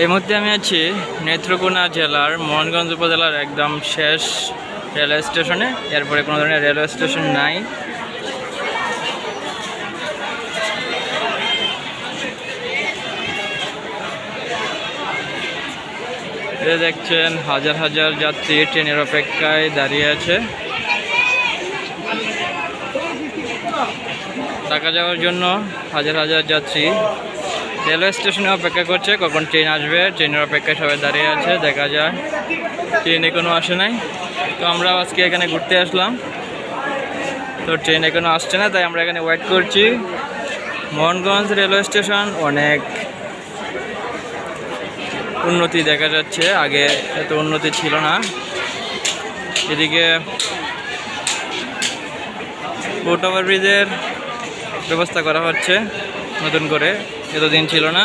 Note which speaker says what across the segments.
Speaker 1: এই আমি আছি নেত্রকোনা জেলার মোহনগঞ্জ উপজেলার একদম শেষ রেলওয়ে স্টেশনে। এরপরে কোনো ধরনের রেলওয়ে স্টেশন নাই। এ দেখছেন হাজার হাজার যাত্রী ট্রেনের অপেক্ষায় দাঁড়িয়ে আছে। ঢাকা যাওয়ার জন্য হাজার হাজার যাত্রী রেলওয়ে স্টেশনে অপেক্ষা করছে, কখন ট্রেন আসবে, ট্রেনের অপেক্ষায় সবাই দাঁড়িয়ে আছে, দেখা যায় ট্রেন এখনও আসে নাই। তো আমরা আজকে এখানে ঘুরতে আসলাম। তো ট্রেন এখনও আসছে না, তাই আমরা এখানে ওয়েট করছি। মোহনগঞ্জ রেলওয়ে স্টেশন অনেক উন্নতি দেখা যাচ্ছে। আগে এত উন্নতি ছিল না। এদিকে ওভার ব্রিজের ব্যবস্থা করা হচ্ছে নতুন করে। এতদিন ছিল না।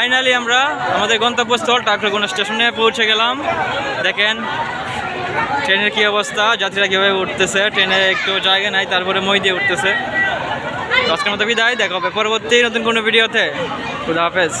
Speaker 1: ফাইনালি আমরা আমাদের গন্তব্যস্থল টাকরগুনা স্টেশনে পৌঁছে গেলাম। দেখেন, ট্রেনের কি অবস্থা? যাত্রীরা কীভাবে উঠতেছে? ট্রেনে একটু জায়গা নাই, তারপরে মই দিয়ে উঠতেছে। আজকের মতো বিদায়, দেখা হবে পরবর্তী নতুন কোনো ভিডিওতে। খুদা হাফেজ।